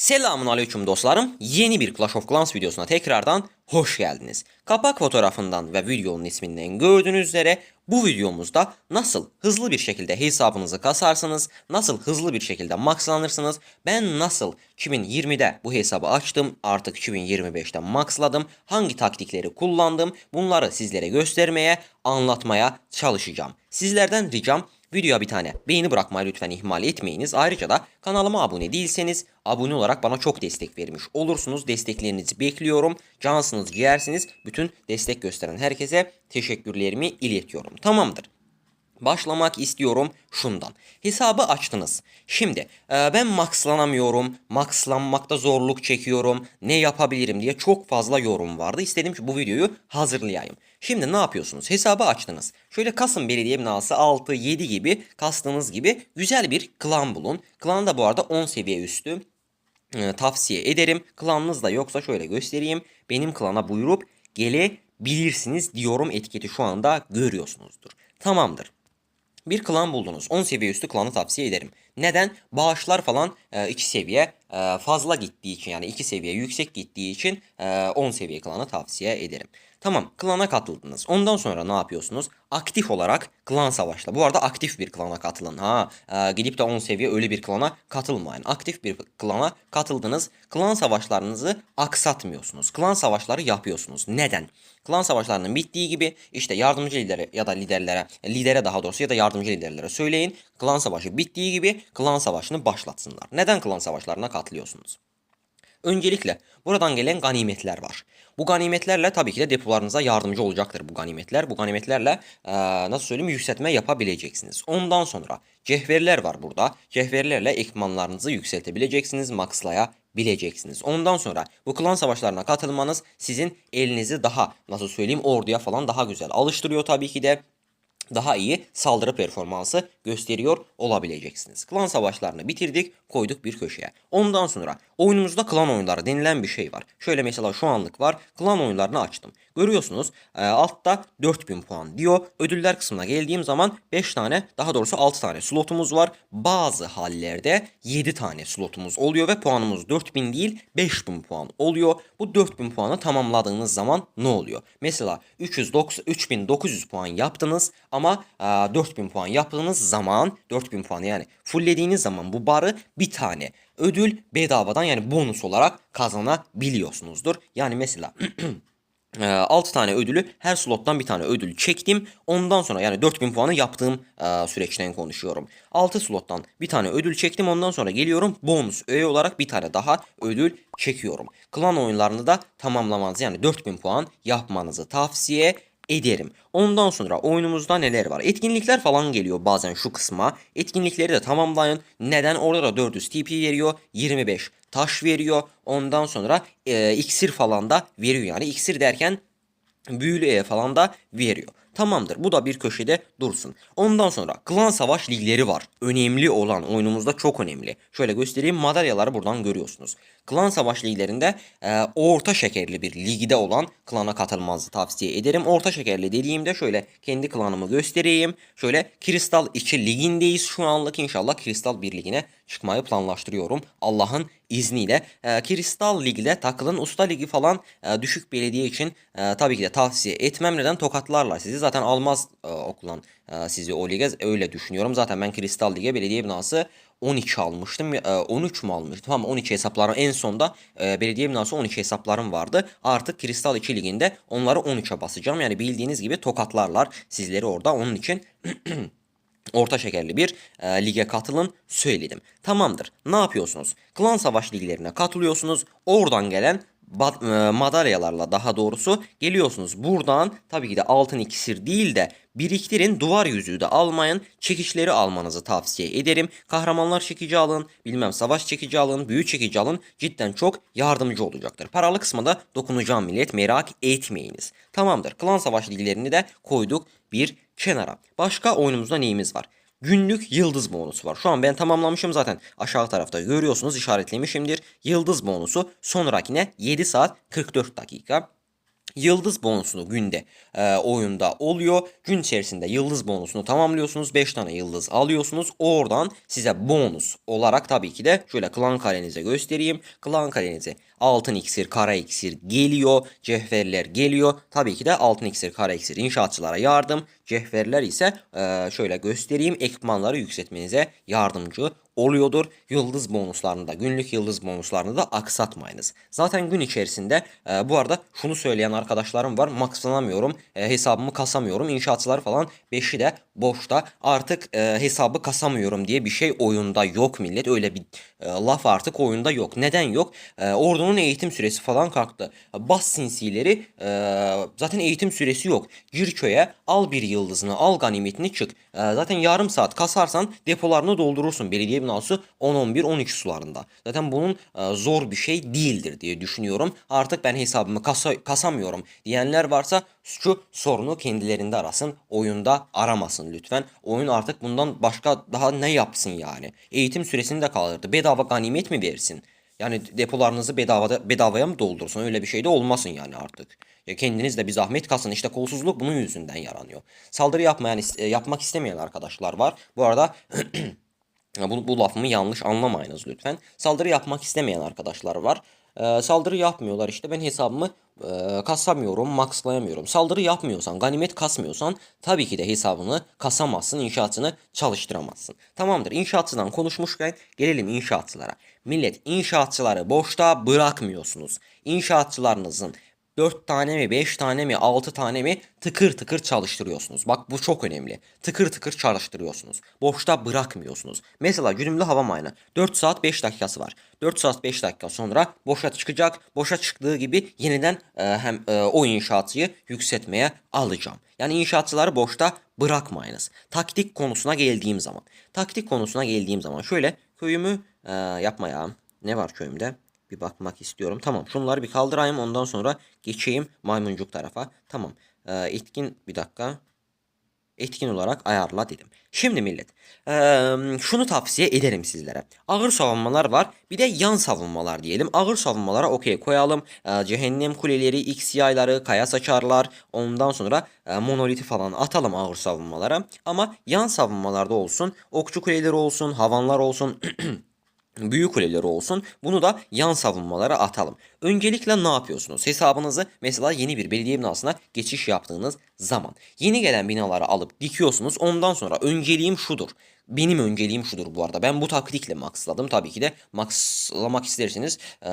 Selamun aleyküm dostlarım. Yeni bir Clash of Clans videosuna tekrardan hoş geldiniz. Kapak fotoğrafından ve videonun isminden gördüğünüz üzere bu videomuzda nasıl hızlı bir şekilde hesabınızı kasarsınız, nasıl hızlı bir şekilde maxlanırsınız, ben nasıl 2020'de bu hesabı açtım, artık 2025'te maxladım, hangi taktikleri kullandım bunları sizlere göstermeye, anlatmaya çalışacağım. Sizlerden ricam Videoya bir tane beğeni bırakmayı lütfen ihmal etmeyiniz. Ayrıca da kanalıma abone değilseniz abone olarak bana çok destek vermiş olursunuz. Desteklerinizi bekliyorum. Cansınız, ciğersiniz. Bütün destek gösteren herkese teşekkürlerimi iletiyorum. Tamamdır. Başlamak istiyorum şundan. Hesabı açtınız. Şimdi e, ben maxlanamıyorum, maxlanmakta zorluk çekiyorum, ne yapabilirim diye çok fazla yorum vardı. İstedim ki bu videoyu hazırlayayım. Şimdi ne yapıyorsunuz? Hesabı açtınız. Şöyle Kasım Belediye Binası 6, 7 gibi kastığınız gibi güzel bir klan bulun. Klan da bu arada 10 seviye üstü e, tavsiye ederim. Klanınız da yoksa şöyle göstereyim. Benim klana buyurup gelebilirsiniz diyorum etiketi şu anda görüyorsunuzdur. Tamamdır. Bir klan buldunuz. 10 seviye üstü klanı tavsiye ederim. Neden? Bağışlar falan 2 seviye e, fazla gittiği için yani 2 seviye yüksek gittiği için e, 10 seviye klanı tavsiye ederim. Tamam klana katıldınız. Ondan sonra ne yapıyorsunuz? Aktif olarak klan savaşla. Bu arada aktif bir klana katılın. Ha e, gidip de 10 seviye öyle bir klana katılmayın. Aktif bir klana katıldınız. Klan savaşlarınızı aksatmıyorsunuz. Klan savaşları yapıyorsunuz. Neden? Klan savaşlarının bittiği gibi işte yardımcı lidere ya da liderlere, lidere daha doğrusu ya da yardımcı liderlere söyleyin. Klan savaşı bittiği gibi klan savaşını başlatsınlar. Neden klan savaşlarına katılıyorsunuz? Öncelikle buradan gelen ganimetler var. Bu ganimetlerle tabii ki de depolarınıza yardımcı olacaktır bu ganimetler. Bu ganimetlerle e, nasıl söyleyeyim yükseltme yapabileceksiniz. Ondan sonra cehveriler var burada. Cehverilerle ekipmanlarınızı yükseltebileceksiniz, maxlayabileceksiniz. Ondan sonra bu klan savaşlarına katılmanız sizin elinizi daha nasıl söyleyeyim orduya falan daha güzel alıştırıyor tabii ki de daha iyi saldırı performansı gösteriyor olabileceksiniz. Klan savaşlarını bitirdik, koyduk bir köşeye. Ondan sonra oyunumuzda klan oyunları denilen bir şey var. Şöyle mesela şu anlık var. Klan oyunlarını açtım. Görüyorsunuz e, altta 4000 puan diyor. Ödüller kısmına geldiğim zaman 5 tane daha doğrusu 6 tane slotumuz var. Bazı hallerde 7 tane slotumuz oluyor ve puanımız 4000 değil 5000 puan oluyor. Bu 4000 puanı tamamladığınız zaman ne oluyor? Mesela 309, 3900 puan yaptınız ama e, 4000 puan yaptığınız zaman 4000 puan yani fulllediğiniz zaman bu barı bir tane ödül bedavadan yani bonus olarak kazanabiliyorsunuzdur. Yani mesela 6 tane ödülü her slottan bir tane ödül çektim. Ondan sonra yani 4000 puanı yaptığım e, süreçten konuşuyorum. 6 slottan bir tane ödül çektim. Ondan sonra geliyorum bonus öğe olarak bir tane daha ödül çekiyorum. Klan oyunlarını da tamamlamanızı yani 4000 puan yapmanızı tavsiye ederim. Ondan sonra oyunumuzda neler var? Etkinlikler falan geliyor bazen şu kısma. Etkinlikleri de tamamlayın. Neden? Orada da 400 TP veriyor. 25 taş veriyor. Ondan sonra e, iksir falan da veriyor. Yani iksir derken büyülüye falan da veriyor. Tamamdır. Bu da bir köşede dursun. Ondan sonra klan savaş ligleri var. Önemli olan oyunumuzda çok önemli. Şöyle göstereyim. Madalyaları buradan görüyorsunuz. Klan savaş liglerinde e, orta şekerli bir ligde olan klana katılmanızı tavsiye ederim. Orta şekerli dediğimde şöyle kendi klanımı göstereyim. Şöyle Kristal 2 ligindeyiz şu anlık. inşallah Kristal 1 ligine çıkmayı planlaştırıyorum. Allah'ın izniyle. E, Kristal Lig'de takılın. Usta Ligi falan e, düşük belediye için e, tabii ki de tavsiye etmem. Neden? Tokatlarlar sizi. Zaten almaz e, okulan e, sizi o lige. Öyle düşünüyorum. Zaten ben Kristal Lig'e belediye binası 12 almıştım. E, 13 mu almıştım? Tamam 12 hesaplarım en sonda e, belediye binası 12 hesaplarım vardı. Artık Kristal 2 liginde onları 13'e basacağım. Yani bildiğiniz gibi tokatlarlar sizleri orada. Onun için orta şekerli bir e, lige katılın söyledim. Tamamdır. Ne yapıyorsunuz? Klan savaş liglerine katılıyorsunuz. Oradan gelen e, madalyalarla daha doğrusu geliyorsunuz. Buradan tabii ki de altın iksir değil de biriktirin duvar yüzüğü de almayın. Çekişleri almanızı tavsiye ederim. Kahramanlar çekici alın. Bilmem savaş çekici alın. Büyü çekici alın. Cidden çok yardımcı olacaktır. Paralı kısmına da dokunacağım millet merak etmeyiniz. Tamamdır. Klan savaş liglerini de koyduk bir kenara. Başka oyunumuzda neyimiz var? Günlük yıldız bonusu var. Şu an ben tamamlamışım zaten. Aşağı tarafta görüyorsunuz işaretlemişimdir. Yıldız bonusu sonrakine 7 saat 44 dakika. Yıldız bonusunu günde e, oyunda oluyor. Gün içerisinde yıldız bonusunu tamamlıyorsunuz. 5 tane yıldız alıyorsunuz. Oradan size bonus olarak tabii ki de şöyle klan kalenize göstereyim. Klan kalenize altın iksir, kara iksir geliyor. Cevherler geliyor. Tabii ki de altın iksir, kara iksir inşaatçılara yardım. Cevherler ise e, şöyle göstereyim. Ekipmanları yükseltmenize yardımcı oluyordur. Yıldız bonuslarını da günlük yıldız bonuslarını da aksatmayınız. Zaten gün içerisinde e, bu arada şunu söyleyen arkadaşlarım var. Maxlanamıyorum. E, hesabımı kasamıyorum. İnşaatçılar falan 5'i de boşta. Artık e, hesabı kasamıyorum diye bir şey oyunda yok millet. Öyle bir e, laf artık oyunda yok. Neden yok? E, ordunun eğitim süresi falan kalktı. Bas sinsileri e, zaten eğitim süresi yok. Gir köye al bir yıldızını al ganimetini çık. E, zaten yarım saat kasarsan depolarını doldurursun. Belediye binası 10, 11, 12 sularında. Zaten bunun e, zor bir şey değildir diye düşünüyorum. Artık ben hesabımı kasa, kasamıyorum diyenler varsa şu sorunu kendilerinde arasın. Oyunda aramasın lütfen. Oyun artık bundan başka daha ne yapsın yani? Eğitim süresini de kaldırdı. Bedava ganimet mi versin? Yani depolarınızı bedavada, bedavaya mı doldursun? Öyle bir şey de olmasın yani artık. Ya kendiniz de bir zahmet kasın. İşte kolsuzluk bunun yüzünden yaranıyor. Saldırı yapmayan, e, yapmak istemeyen arkadaşlar var. Bu arada Bu, bu lafımı yanlış anlamayınız lütfen. Saldırı yapmak istemeyen arkadaşlar var. Ee, saldırı yapmıyorlar işte ben hesabımı e, kasamıyorum, maxlayamıyorum. Saldırı yapmıyorsan, ganimet kasmıyorsan tabii ki de hesabını kasamazsın, inşaatını çalıştıramazsın. Tamamdır inşaatçıdan konuşmuşken gelelim inşaatçılara. Millet inşaatçıları boşta bırakmıyorsunuz. İnşaatçılarınızın 4 tane mi 5 tane mi 6 tane mi tıkır tıkır çalıştırıyorsunuz. Bak bu çok önemli. Tıkır tıkır çalıştırıyorsunuz. Boşta bırakmıyorsunuz. Mesela güdümlü hava mayını 4 saat 5 dakikası var. 4 saat 5 dakika sonra boşa çıkacak. Boşa çıktığı gibi yeniden e, hem e, o inşaatçıyı yükseltmeye alacağım. Yani inşaatçıları boşta bırakmayınız. Taktik konusuna geldiğim zaman. Taktik konusuna geldiğim zaman şöyle köyümü e, yapmaya ne var köyümde? Bir bakmak istiyorum. Tamam şunları bir kaldırayım ondan sonra geçeyim maymuncuk tarafa. Tamam ee, etkin bir dakika. Etkin olarak ayarla dedim. Şimdi millet ee, şunu tavsiye ederim sizlere. Ağır savunmalar var bir de yan savunmalar diyelim. Ağır savunmalara okey koyalım. Ee, cehennem kuleleri, X yayları, kaya saçarlar. Ondan sonra e, monoliti falan atalım ağır savunmalara. Ama yan savunmalarda olsun. Okçu kuleleri olsun, havanlar olsun. büyük kuleleri olsun. Bunu da yan savunmalara atalım. Öncelikle ne yapıyorsunuz? Hesabınızı mesela yeni bir belediye binasına geçiş yaptığınız zaman yeni gelen binaları alıp dikiyorsunuz. Ondan sonra önceliğim şudur. Benim önceliğim şudur bu arada. Ben bu taktikle maxladım. Tabii ki de maxlamak isterseniz e,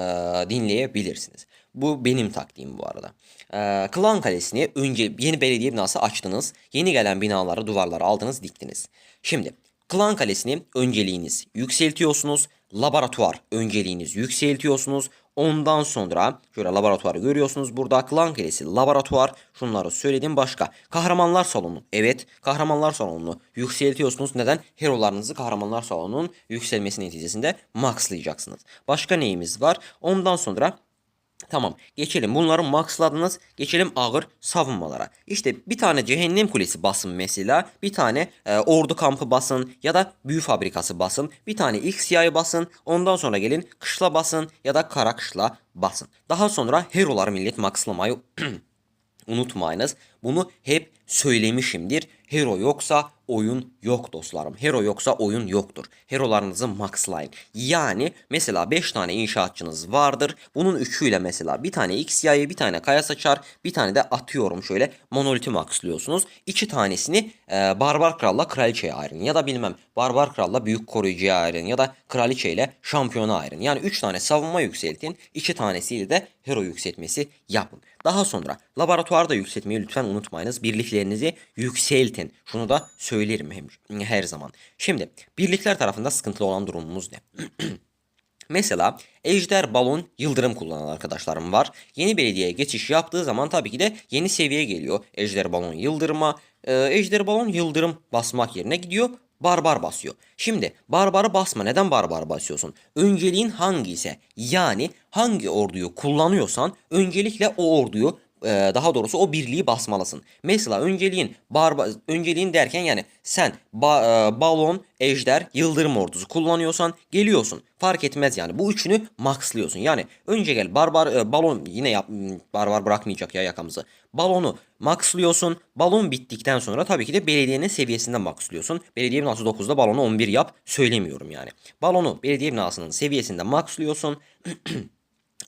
dinleyebilirsiniz. Bu benim taktiğim bu arada. E, Klan Kalesi'ni önce yeni belediye binası açtınız. Yeni gelen binaları, duvarları aldınız, diktiniz. Şimdi Klan Kalesi'ni önceliğiniz yükseltiyorsunuz. Laboratuvar önceliğiniz yükseltiyorsunuz. Ondan sonra şöyle laboratuvarı görüyorsunuz burada. Klan Kalesi laboratuvar. Şunları söyledim başka. Kahramanlar salonu. Evet kahramanlar salonunu yükseltiyorsunuz. Neden? Herolarınızı kahramanlar salonunun yükselmesi neticesinde maxlayacaksınız. Başka neyimiz var? Ondan sonra Tamam geçelim bunları maxladınız geçelim ağır savunmalara. İşte bir tane cehennem kulesi basın mesela bir tane e, ordu kampı basın ya da büyü fabrikası basın bir tane X yayı basın ondan sonra gelin kışla basın ya da kara kışla basın. Daha sonra herolar millet maxlamayı unutmayınız. Bunu hep söylemişimdir. Hero yoksa oyun yok dostlarım. Hero yoksa oyun yoktur. Herolarınızı maxlayın. Yani mesela 5 tane inşaatçınız vardır. Bunun 3'üyle mesela bir tane X yayı, bir tane kaya saçar, bir tane de atıyorum şöyle monoliti maxlıyorsunuz. İki tanesini e, Barbar Kral'la Kraliçe'ye ayırın. Ya da bilmem Barbar Kral'la Büyük Koruyucu'ya ayırın. Ya da Kraliçe ile Şampiyona ayırın. Yani 3 tane savunma yükseltin. 2 tanesiyle de hero yükseltmesi yapın. Daha sonra laboratuvarda yükseltmeyi lütfen unutmayınız. Birliklerinizi yükseltin. Şunu da söylerim her zaman. Şimdi birlikler tarafında sıkıntılı olan durumumuz ne? Mesela Ejder Balon Yıldırım kullanan arkadaşlarım var. Yeni belediyeye geçiş yaptığı zaman tabii ki de yeni seviye geliyor. Ejder Balon Yıldırım'a. Ee, Ejder Balon Yıldırım basmak yerine gidiyor barbar basıyor. Şimdi barbarı basma. Neden barbar basıyorsun? Önceliğin hangi ise yani hangi orduyu kullanıyorsan öncelikle o orduyu e, daha doğrusu o birliği basmalısın. Mesela önceliğin barba önceliğin derken yani sen ba- e, balon, ejder, yıldırım ordusu kullanıyorsan geliyorsun. Fark etmez yani. Bu üçünü maxlıyorsun. Yani önce gel barbar e, balon yine yap barbar bırakmayacak ya yakamızı. Balonu maxlıyorsun. Balon bittikten sonra tabii ki de belediyenin seviyesinde maxlıyorsun. Belediye binası 9'da balonu 11 yap. Söylemiyorum yani. Balonu belediye binasının seviyesinde maxlıyorsun.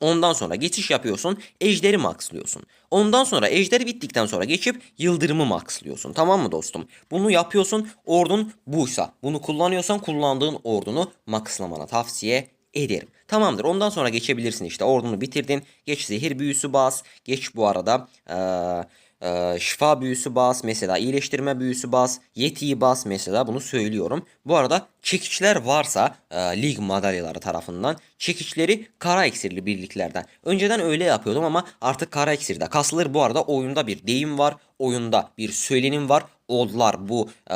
Ondan sonra geçiş yapıyorsun. Ejderi maxlıyorsun. Ondan sonra ejderi bittikten sonra geçip yıldırımı maxlıyorsun. Tamam mı dostum? Bunu yapıyorsun. Ordun buysa. Bunu kullanıyorsan kullandığın ordunu maxlamana tavsiye ederim. Tamamdır. Ondan sonra geçebilirsin işte. Ordunu bitirdin. Geç zehir büyüsü bas. Geç bu arada eee ee, şifa büyüsü bas mesela iyileştirme büyüsü bas yetiyi bas mesela bunu söylüyorum. Bu arada çekiçler varsa e, lig madalyaları tarafından çekiçleri kara iksirli birliklerden. Önceden öyle yapıyordum ama artık kara iksirde kasılır. Bu arada oyunda bir deyim var. Oyunda bir söylenim var. Oldular bu e,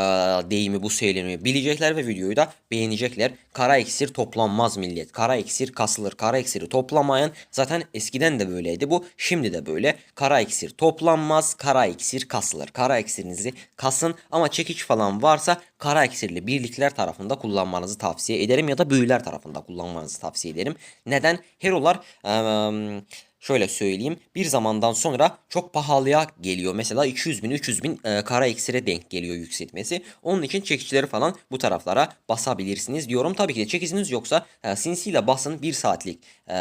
deyimi bu söylenimi bilecekler ve videoyu da beğenecekler. Kara iksir toplanmaz millet. Kara iksir kasılır. Kara iksiri toplamayan zaten eskiden de böyleydi bu. Şimdi de böyle. Kara iksir toplanmaz. Kara iksir kasılır. Kara iksirinizi kasın ama çekiç falan varsa kara iksirli birlikler tarafında kullanmanızı tavsiye ederim ya da büyüler tarafında kullanmanızı tavsiye ederim. Neden? Herolar eee şöyle söyleyeyim bir zamandan sonra çok pahalıya geliyor. Mesela 200 bin 300 bin e, kara iksire denk geliyor yükseltmesi. Onun için çekiçleri falan bu taraflara basabilirsiniz diyorum. Tabii ki de çekiciniz yoksa e, sinsiyle basın bir saatlik e,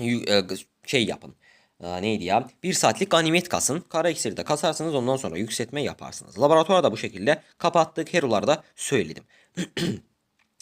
e, şey yapın. E, neydi ya? Bir saatlik ganimet kasın. Kara iksiri de kasarsınız ondan sonra yükseltme yaparsınız. Laboratuvarı da bu şekilde kapattık. Hero'ları da söyledim.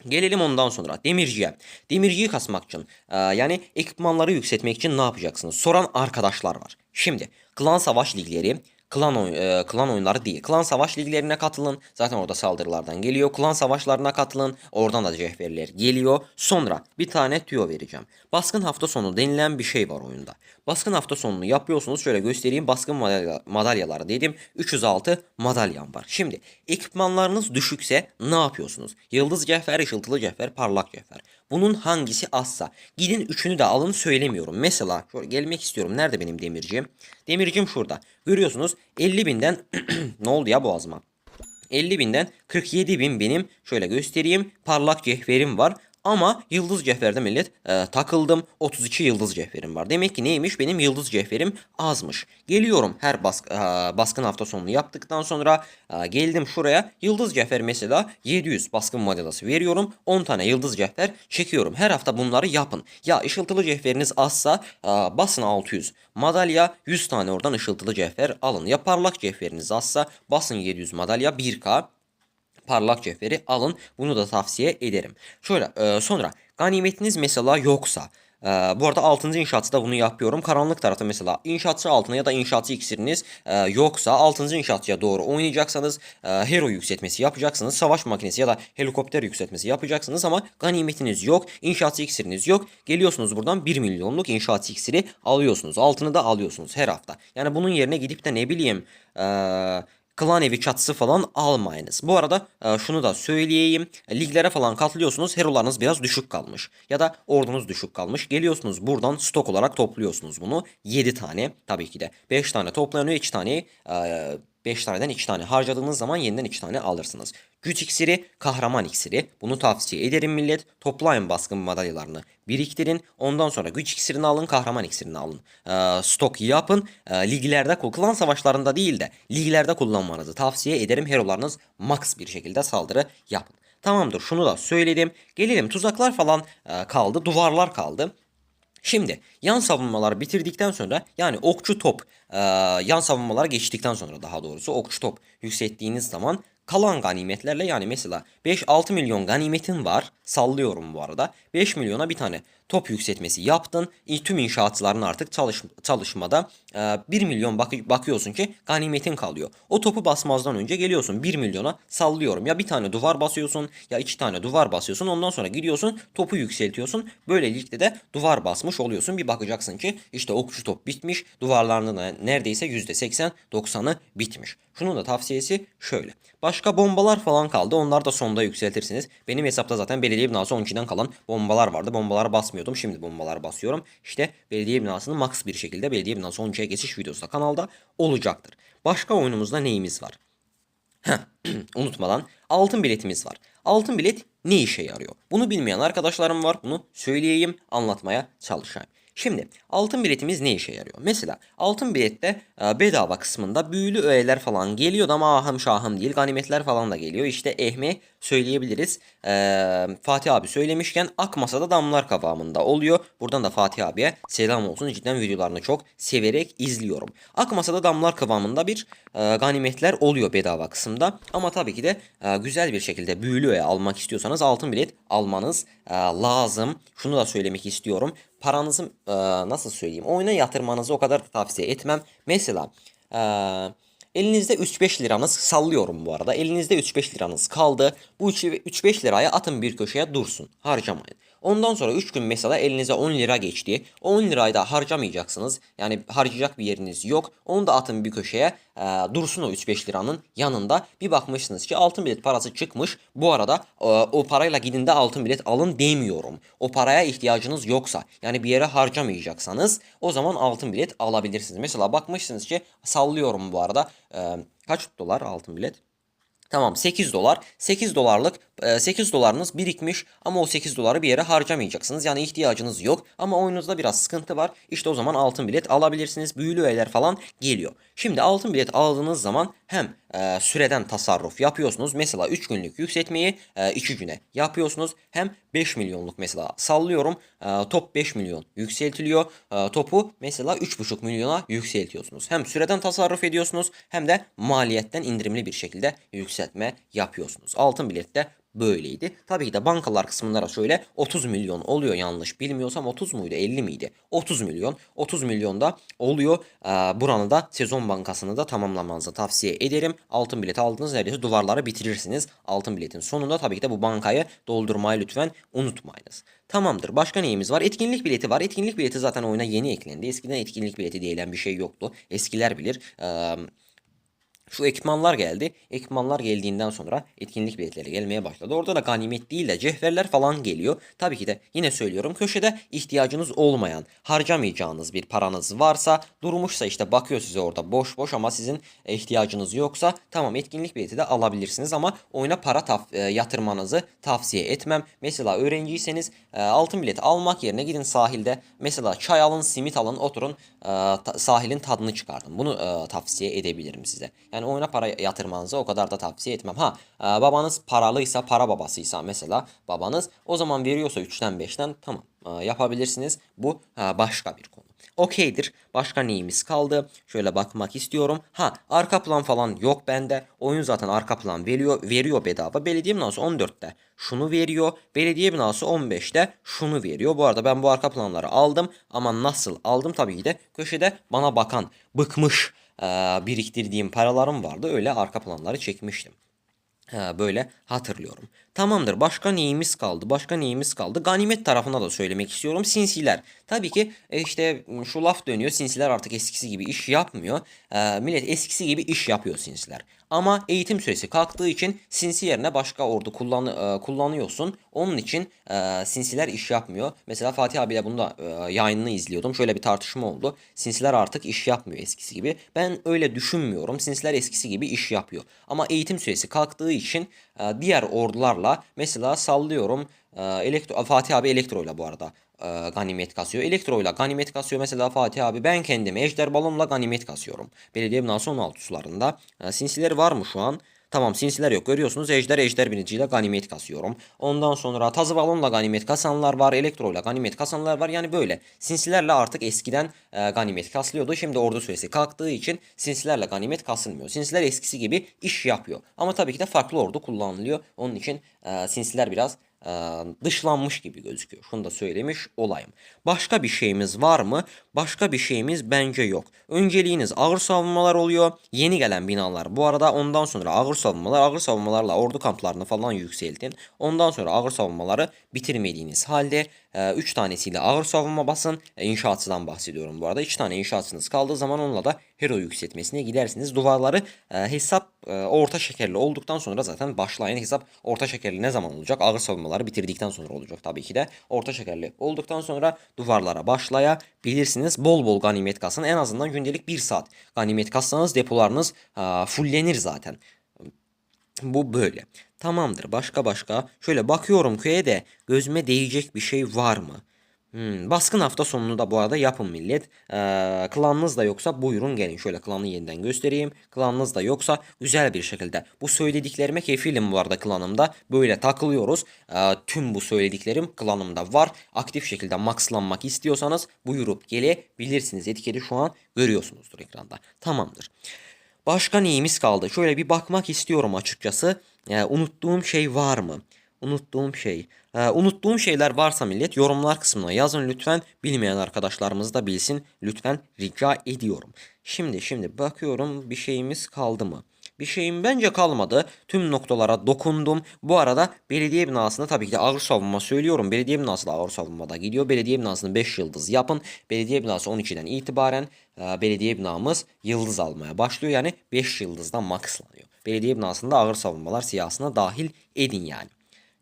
Gelelim ondan sonra demirciye. Demirciyi kasmak için e, yani ekipmanları yükseltmek için ne yapacaksınız? Soran arkadaşlar var. Şimdi klan savaş ligleri, klan, oy- e, klan oyunları değil. Klan savaş liglerine katılın. Zaten orada saldırılardan geliyor. Klan savaşlarına katılın. Oradan da cevherler geliyor. Sonra bir tane tüyo vereceğim. Baskın hafta sonu denilen bir şey var oyunda. Baskın hafta sonunu yapıyorsunuz. Şöyle göstereyim. Baskın madalya, madalyaları dedim. 306 madalyam var. Şimdi ekipmanlarınız düşükse ne yapıyorsunuz? Yıldız cevher, ışıltılı cevher, parlak cevher. Bunun hangisi azsa? Gidin üçünü de alın söylemiyorum. Mesela şöyle gelmek istiyorum. Nerede benim demircim? Demircim şurada. Görüyorsunuz 50 binden ne oldu ya boğazıma? 50 binden 47 bin benim şöyle göstereyim parlak cevherim var. Ama yıldız cevherde millet e, takıldım 32 yıldız cevherim var. Demek ki neymiş benim yıldız cevherim azmış. Geliyorum her bask e, baskın hafta sonunu yaptıktan sonra e, geldim şuraya yıldız cevher mesela 700 baskın madalyası veriyorum. 10 tane yıldız cevher çekiyorum. Her hafta bunları yapın. Ya ışıltılı cevheriniz azsa e, basın 600 madalya 100 tane oradan ışıltılı cevher alın. Ya parlak cevheriniz azsa basın 700 madalya 1k parlak cevheri alın. Bunu da tavsiye ederim. Şöyle e, sonra ganimetiniz mesela yoksa e, bu arada 6. inşaatı da bunu yapıyorum. Karanlık tarafta mesela inşaatçı altına ya da inşaatçı iksiriniz e, yoksa 6. inşaatçıya doğru oynayacaksanız e, hero yükseltmesi yapacaksınız. Savaş makinesi ya da helikopter yükseltmesi yapacaksınız ama ganimetiniz yok. inşaatçı iksiriniz yok. Geliyorsunuz buradan 1 milyonluk inşaatçı iksiri alıyorsunuz. Altını da alıyorsunuz her hafta. Yani bunun yerine gidip de ne bileyim eee klan evi çatısı falan almayınız. Bu arada e, şunu da söyleyeyim. Liglere falan katılıyorsunuz. Herolarınız biraz düşük kalmış. Ya da ordunuz düşük kalmış. Geliyorsunuz buradan stok olarak topluyorsunuz bunu. 7 tane tabii ki de. 5 tane toplanıyor. 2 tane 5 taneden 2 tane harcadığınız zaman yeniden 2 tane alırsınız. Güç iksiri, kahraman iksiri. Bunu tavsiye ederim millet. Toplayın baskın madalyalarını. Biriktirin. Ondan sonra güç iksirini alın, kahraman iksirini alın. Ee, stok yapın. Ee, liglerde, klan savaşlarında değil de liglerde kullanmanızı tavsiye ederim. Herolarınız max bir şekilde saldırı yapın. Tamamdır şunu da söyledim. Gelelim tuzaklar falan e, kaldı. Duvarlar kaldı. Şimdi yan savunmaları bitirdikten sonra yani okçu top e, yan savunmalara geçtikten sonra daha doğrusu okçu top yükselttiğiniz zaman kalan ganimetlerle yani mesela 5-6 milyon ganimetin var sallıyorum bu arada. 5 milyona bir tane top yükseltmesi yaptın tüm inşaatçıların artık çalış, çalışmada e, 1 milyon bak, bakıyorsun ki ganimetin kalıyor o topu basmazdan önce geliyorsun 1 milyona sallıyorum ya bir tane duvar basıyorsun ya iki tane duvar basıyorsun ondan sonra gidiyorsun topu yükseltiyorsun böylelikle de duvar basmış oluyorsun bir bakacaksın ki işte okçu top bitmiş duvarlarının neredeyse %80-90'ı bitmiş. Şunun da tavsiyesi şöyle. Başka bombalar falan kaldı. Onlar da sonda yükseltirsiniz. Benim hesapta zaten belediye binası 12'den kalan bombalar vardı. Bombalara basmayın. Basmıyordum. Şimdi bombalar basıyorum. İşte belediye binasını max bir şekilde belediye binası 13'e geçiş videosu da kanalda olacaktır. Başka oyunumuzda neyimiz var? Heh, unutmadan altın biletimiz var. Altın bilet ne işe yarıyor? Bunu bilmeyen arkadaşlarım var. Bunu söyleyeyim, anlatmaya çalışayım. Şimdi altın biletimiz ne işe yarıyor? Mesela altın bilette e, bedava kısmında büyülü öğeler falan geliyor ama ahım şahım değil. Ganimetler falan da geliyor. İşte ehmi söyleyebiliriz. E, Fatih abi söylemişken ak masada damlar kıvamında oluyor. Buradan da Fatih abiye selam olsun. Cidden videolarını çok severek izliyorum. Ak masada damlar kıvamında bir e, ganimetler oluyor bedava kısımda. Ama tabii ki de e, güzel bir şekilde büyülü öğe almak istiyorsanız altın bilet almanız e, lazım. Şunu da söylemek istiyorum paranızı e, nasıl söyleyeyim oyuna yatırmanızı o kadar da tavsiye etmem. Mesela e, elinizde 3-5 liranız sallıyorum bu arada. Elinizde 3-5 liranız kaldı. Bu 3-5 liraya atın bir köşeye dursun. Harcamayın. Ondan sonra 3 gün mesela elinize 10 lira geçti. 10 lirayı da harcamayacaksınız. Yani harcayacak bir yeriniz yok. Onu da atın bir köşeye. E, dursun o 3-5 liranın yanında. Bir bakmışsınız ki altın bilet parası çıkmış. Bu arada e, o parayla gidin de altın bilet alın demiyorum. O paraya ihtiyacınız yoksa yani bir yere harcamayacaksanız o zaman altın bilet alabilirsiniz. Mesela bakmışsınız ki sallıyorum bu arada. E, kaç dolar altın bilet? Tamam 8 dolar. 8 dolarlık 8 dolarınız birikmiş ama o 8 doları bir yere harcamayacaksınız. Yani ihtiyacınız yok ama oyunuzda biraz sıkıntı var. İşte o zaman altın bilet alabilirsiniz. Büyülü öğeler falan geliyor. Şimdi altın bilet aldığınız zaman hem e, süreden tasarruf yapıyorsunuz. Mesela 3 günlük yükseltmeyi e, 2 güne yapıyorsunuz. Hem 5 milyonluk mesela sallıyorum. E, top 5 milyon yükseltiliyor. E, topu mesela 3,5 milyona yükseltiyorsunuz. Hem süreden tasarruf ediyorsunuz hem de maliyetten indirimli bir şekilde yükseltme yapıyorsunuz. Altın bilette böyleydi. Tabii ki de bankalar kısmında da şöyle 30 milyon oluyor yanlış bilmiyorsam 30 muydu 50 miydi? 30 milyon 30 milyonda oluyor. Ee, buranı da sezon bankasını da tamamlamanızı tavsiye ederim. Altın bilet aldığınız neredeyse duvarları bitirirsiniz. Altın biletin sonunda tabii ki de bu bankayı doldurmayı lütfen unutmayınız. Tamamdır. Başka neyimiz var? Etkinlik bileti var. Etkinlik bileti zaten oyuna yeni eklendi. Eskiden etkinlik bileti diyen bir şey yoktu. Eskiler bilir. Ee, şu ekipmanlar geldi. Ekipmanlar geldiğinden sonra etkinlik biletleri gelmeye başladı. Orada da ganimet değil de cevherler falan geliyor. Tabii ki de yine söylüyorum köşede ihtiyacınız olmayan, harcamayacağınız bir paranız varsa durmuşsa işte bakıyor size orada boş boş ama sizin ihtiyacınız yoksa tamam etkinlik bileti de alabilirsiniz ama oyuna para taf- e, yatırmanızı tavsiye etmem. Mesela öğrenciyseniz e, altın bilet almak yerine gidin sahilde mesela çay alın, simit alın, oturun e, sahilin tadını çıkartın. Bunu e, tavsiye edebilirim size. Yani oyuna para yatırmanızı o kadar da tavsiye etmem. Ha e, babanız paralıysa, para babasıysa mesela babanız o zaman veriyorsa 3'ten 5'ten tamam e, yapabilirsiniz. Bu e, başka bir konu. Okeydir. Başka neyimiz kaldı? Şöyle bakmak istiyorum. Ha arka plan falan yok bende. Oyun zaten arka plan veriyor, veriyor bedava. Belediye binası 14'te şunu veriyor. Belediye binası 15'te şunu veriyor. Bu arada ben bu arka planları aldım. Ama nasıl aldım tabii ki de köşede bana bakan bıkmış biriktirdiğim paralarım vardı. Öyle arka planları çekmiştim. Ha, böyle hatırlıyorum. Tamamdır. Başka neyimiz kaldı? Başka neyimiz kaldı? Ganimet tarafına da söylemek istiyorum. Sinsiler. Tabii ki e, işte şu laf dönüyor. Sinsiler artık eskisi gibi iş yapmıyor. E, millet eskisi gibi iş yapıyor sinsiler. Ama eğitim süresi kalktığı için sinsi yerine başka ordu kullan, e, kullanıyorsun. Onun için e, sinsiler iş yapmıyor. Mesela Fatih abiyle bunu da e, yayınını izliyordum. Şöyle bir tartışma oldu. Sinsiler artık iş yapmıyor eskisi gibi. Ben öyle düşünmüyorum. Sinsiler eskisi gibi iş yapıyor. Ama eğitim süresi kalktığı için e, diğer ordularla mesela sallıyorum e, elektro Fatih abi elektroyla bu arada e, ganimet kasıyor. Elektroyla ganimet kasıyor mesela Fatih abi ben kendim ejder balonla ganimet kasıyorum. Belediye binası 16 sularında. E, sinsileri var mı şu an? Tamam sinsiler yok görüyorsunuz ejder ejder biniciyle ganimet kasıyorum. Ondan sonra tazı balonla ganimet kasanlar var. Elektroyla ganimet kasanlar var. Yani böyle sinsilerle artık eskiden e, ganimet kaslıyordu. Şimdi ordu süresi kalktığı için sinsilerle ganimet kasılmıyor. Sinsiler eskisi gibi iş yapıyor. Ama tabii ki de farklı ordu kullanılıyor. Onun için e, sinsiler biraz dışlanmış gibi gözüküyor. Şunu da söylemiş olayım. Başka bir şeyimiz var mı? Başka bir şeyimiz bence yok. Önceliğiniz ağır savunmalar oluyor. Yeni gelen binalar. Bu arada ondan sonra ağır savunmalar, ağır savunmalarla ordu kamplarını falan yükseltin. Ondan sonra ağır savunmaları bitirmediğiniz halde 3 tanesiyle ağır savunma basın. E, inşaatçıdan bahsediyorum bu arada. 2 tane inşaatçınız kaldığı zaman onunla da hero yükseltmesine gidersiniz. Duvarları e, hesap e, orta şekerli olduktan sonra zaten başlayan hesap orta şekerli ne zaman olacak? Ağır savunmaları bitirdikten sonra olacak tabii ki de. Orta şekerli olduktan sonra duvarlara başlayabilirsiniz. Bol bol ganimet kasın. En azından gündelik 1 saat ganimet kassanız depolarınız e, fullenir zaten. Bu böyle. Tamamdır. Başka başka. Şöyle bakıyorum köye de gözüme değecek bir şey var mı? Hmm, baskın hafta sonunu da bu arada yapın millet. Ee, klanınız da yoksa buyurun gelin. Şöyle klanı yeniden göstereyim. Klanınız da yoksa güzel bir şekilde. Bu söylediklerime kefilim bu arada klanımda. Böyle takılıyoruz. Ee, tüm bu söylediklerim klanımda var. Aktif şekilde maxlanmak istiyorsanız buyurup gelebilirsiniz. Etiketi şu an görüyorsunuzdur ekranda. Tamamdır. Başka neyimiz kaldı? Şöyle bir bakmak istiyorum açıkçası. Ee, unuttuğum şey var mı? Unuttuğum şey. Ee, unuttuğum şeyler varsa millet yorumlar kısmına yazın lütfen. Bilmeyen arkadaşlarımız da bilsin. Lütfen rica ediyorum. Şimdi şimdi bakıyorum bir şeyimiz kaldı mı? Bir şeyim bence kalmadı. Tüm noktalara dokundum. Bu arada belediye binasında tabii ki de ağır savunma söylüyorum. Belediye binası da ağır savunmada gidiyor. Belediye binasını 5 yıldız yapın. Belediye binası 12'den itibaren e, belediye binamız yıldız almaya başlıyor. Yani 5 yıldızdan maxlanıyor. Belediye binasında ağır savunmalar siyasına dahil edin yani.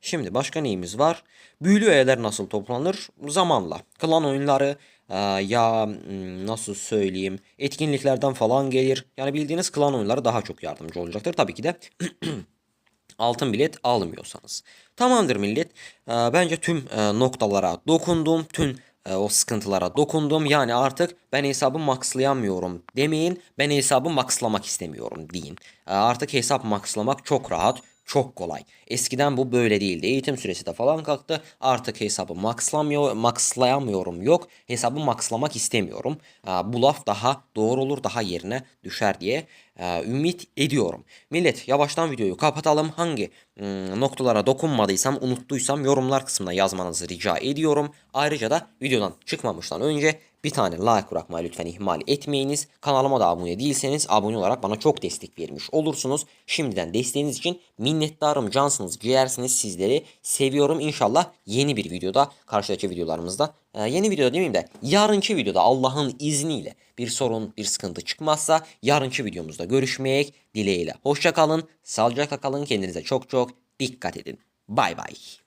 Şimdi başka neyimiz var? Büyülü öğeler nasıl toplanır? Zamanla. Klan oyunları e, ya hmm, nasıl söyleyeyim etkinliklerden falan gelir. Yani bildiğiniz klan oyunları daha çok yardımcı olacaktır. Tabii ki de altın bilet almıyorsanız. Tamamdır millet. E, bence tüm e, noktalara dokundum. Tüm o sıkıntılara dokundum. Yani artık ben hesabı maxlayamıyorum demeyin. Ben hesabı maxlamak istemiyorum deyin. Artık hesap maxlamak çok rahat çok kolay. Eskiden bu böyle değildi. Eğitim süresi de falan kalktı. Artık hesabı maxlamıyor, maxlayamıyorum yok. Hesabı maxlamak istemiyorum. Bu laf daha doğru olur, daha yerine düşer diye ümit ediyorum. Millet yavaştan videoyu kapatalım. Hangi noktalara dokunmadıysam, unuttuysam yorumlar kısmına yazmanızı rica ediyorum. Ayrıca da videodan çıkmamıştan önce bir tane like bırakmayı lütfen ihmal etmeyiniz. Kanalıma da abone değilseniz abone olarak bana çok destek vermiş olursunuz. Şimdiden desteğiniz için minnettarım, cansınız, ciğersiniz sizleri seviyorum. İnşallah yeni bir videoda, karşıdaki videolarımızda, e, yeni videoda demeyeyim de yarınki videoda Allah'ın izniyle bir sorun, bir sıkıntı çıkmazsa yarınki videomuzda görüşmek dileğiyle. Hoşça kalın, sağlıcakla kalın, kendinize çok çok dikkat edin. Bay bay.